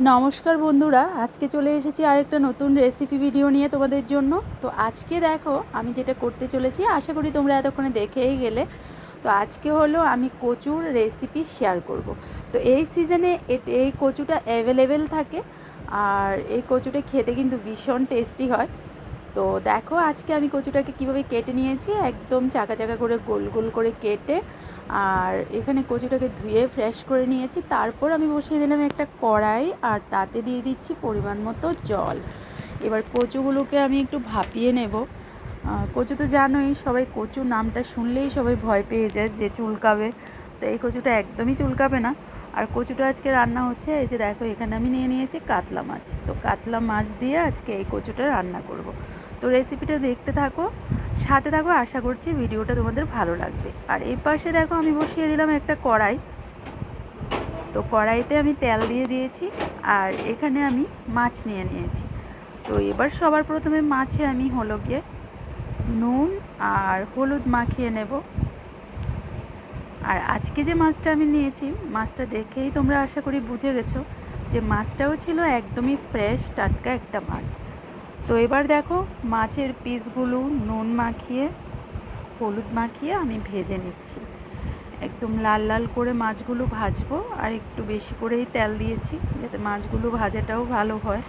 নমস্কার বন্ধুরা, আজকে চলে এসেছি আরেকটা নতুন রেসিপি ভিডিও নিয়ে তোমাদের জন্য। তো আজকে দেখো, আমি যেটা করতে চলেছি, আশা করি তোমরা এতক্ষণে দেখেই গেলে। তো আজকে হলো আমি কচুর রেসিপি শেয়ার করব। তো এই সিজনে এই কচুটা অ্যাভেলেবেল থাকে, আর এই কচুটা খেতে কিন্তু ভীষণ টেস্টি হয়। তো দেখো আজকে আমি কচুটাকে কীভাবে কেটে নিয়েছি, একদম চাকা চাকা করে গোল গোল করে কেটে, আর এখানে কচুটাকে ধুয়ে ফ্রেশ করে নিয়েছি। তারপর আমি বসিয়ে দিলাম একটা কড়াই, আর তাতে দিয়ে দিচ্ছি পরিমাণ মতো জল। এবার কচুগুলোকে আমি একটু ভাপিয়ে নেব। কচু তো জানোই, সবাই কচু নামটা শুনলেই সবাই ভয় পেয়ে যায় যে চুলকাবে। তো এই কচুটা একদমই চুলকাবে না। আর কচুটা আজকে রান্না হচ্ছে, এই যে দেখো এখানে আমি নিয়ে নিয়েছি কাতলা মাছ। তো কাতলা মাছ দিয়ে আজকে এই কচুটা রান্না করব। তো রেসিপিটা দেখতে থাকো, সাথে থাকো, আশা করছি ভিডিওটা তোমাদের ভালো লাগবে। আর এই পাশে দেখো আমি বসিয়ে দিলাম একটা কড়াই। তো কড়াইতে আমি তেল দিয়ে দিয়েছি আর এখানে আমি মাছ নিয়ে নিয়েছি। তো এবার সবার প্রথমে মাছে আমি হলো গিয়ে নুন আর হলুদ মাখিয়ে নেব। আর আজকে যে মাছটা আমি নিয়েছি, মাছটা দেখেই তোমরা আশা করি বুঝে গেছো যে মাছটাও ছিল একদমই ফ্রেশ টাটকা একটা মাছ। তো এবার দেখো মাছের পিসগুলো নুন মাখিয়ে, হলুদ মাখিয়ে আমি ভেজে নিচ্ছি। একদম লাল লাল করে মাছগুলো ভাজবো আর একটু বেশি করেই তেল দিয়েছি যাতে মাছগুলো ভাজাটাও ভালো হয়।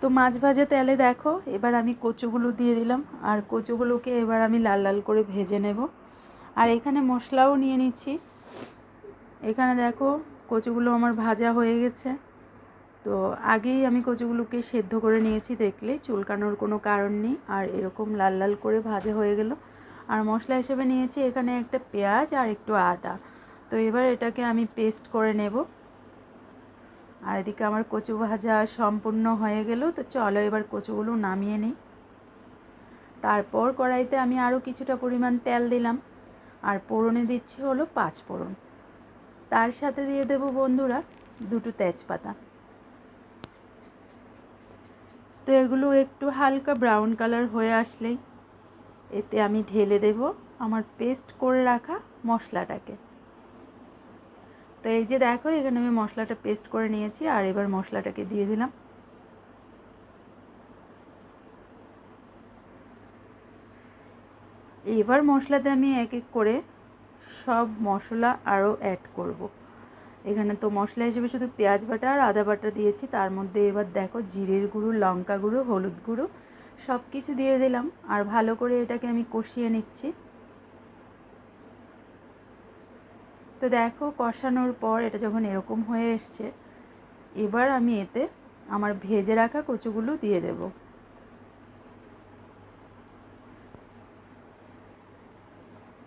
তো মাছ ভাজা তেলে দেখো এবার আমি কচুগুলো দিয়ে দিলাম আর কচুগুলোকে এবার আমি লাল লাল করে ভেজে নেব। আর এখানে মশলাও নিয়ে নিচ্ছি। এখানে দেখো কচুগুলো আমার ভাজা হয়ে গেছে। তো আগেই আমি কচুগুলোকে সেদ্ধ করে নিয়েছি দেখলে, চুলকানোর কোনো কারণ নেই। আর এরকম লাল লাল করে ভাজা হয়ে গেল। আর মশলা হিসেবে নিয়েছি এখানে একটা পেঁয়াজ আর একটু আদা। তো এবার এটাকে আমি পেস্ট করে নেব। আর এদিকে আমার কচু ভাজা সম্পূর্ণ হয়ে গেল। তো চলো এবার কচুগুলো নামিয়ে নিই। তারপর কড়াইতে আমি আরও কিছুটা পরিমাণ তেল দিলাম। আর পোড়নে দিচ্ছি হলো পাঁচ ফোড়ন। তার সাথে দিয়ে দেব বন্ধুরা দুটো তেজপাতা। তো এগুলো একটু হালকা ব্রাউন কালার হয়ে আসলেই এতে আমি ঢেলে দেব আমার পেস্ট করে রাখা মশলাটাকে তো এই যে দেখো, এখানে আমি মশলাটা পেস্ট করে নিয়েছি আর এবার মশলাটাকে দিয়ে দিলাম এবার মশলাতে আমি এক এক করে সব মশলা আরও অ্যাড করব। এখানে তো মশলা হিসেবে শুধু পেঁয়াজ বাটা আর আদা বাটা দিয়েছি। তার মধ্যে এবার দেখো জিরের গুঁড়ো, লঙ্কা গুঁড়ো, হলুদ গুঁড়ো সব কিছু দিয়ে দিলাম। আর ভালো করে এটাকে আমি কষিয়ে নিচ্ছি। তো দেখো কষানোর পর এটা যখন এরকম হয়ে এসছে, এবার আমি এতে আমার ভেজে রাখা কচুগুলো দিয়ে দেব।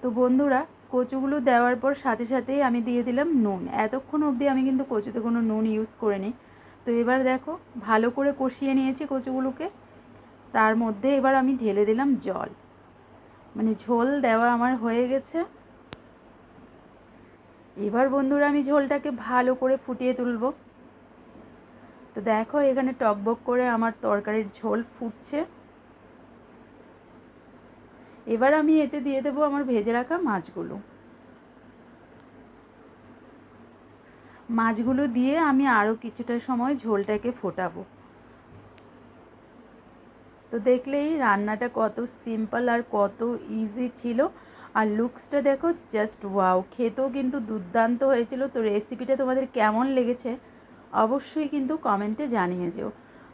তো বন্ধুরা কচুগুলো দেওয়ার পর সাথে সাথেই আমি দিয়ে দিলাম নুন। এতক্ষণ অবধি আমি কিন্তু কচুতে কোনো নুন ইউজ করিনি। তো এবার দেখো, ভালো করে কষিয়ে নিয়েছি কচুগুলোকে। তার মধ্যে এবার আমি ঢেলে দিলাম জল। মানে ঝোল দেওয়া আমার হয়ে গেছে। এবার বন্ধুরা আমি ঝোলটাকে ভালো করে ফুটিয়ে তুলব। তো দেখো এখানে টকবক করে আমার তরকারির ঝোল ফুটছে। এবার আমি এতে দিয়ে দেবো আমার ভেজে রাখা মাছগুলো। মাছগুলো দিয়ে আমি আরও কিছুটা সময় ঝোলটাকে ফোটাবো। তো দেখলেই রান্নাটা কত সিম্পল আর কত ইজি ছিল। আর লুকসটা দেখো জাস্ট ওয়াও খেতেও কিন্তু দুর্দান্ত হয়েছিল। তো রেসিপিটা তোমাদের কেমন লেগেছে অবশ্যই কিন্তু কমেন্টে জানিয়ে যেও।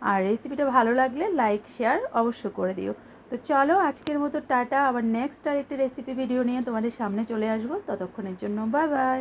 আর রেসিপিটা ভালো লাগলে লাইক শেয়ার অবশ্য করে দিও। তো চলো আজকের মতো টাটা, আবার নেক্সট আরেকটা রেসিপি ভিডিও নিয়ে তোমাদের সামনে চলে আসব। ততক্ষণের জন্য বাই বাই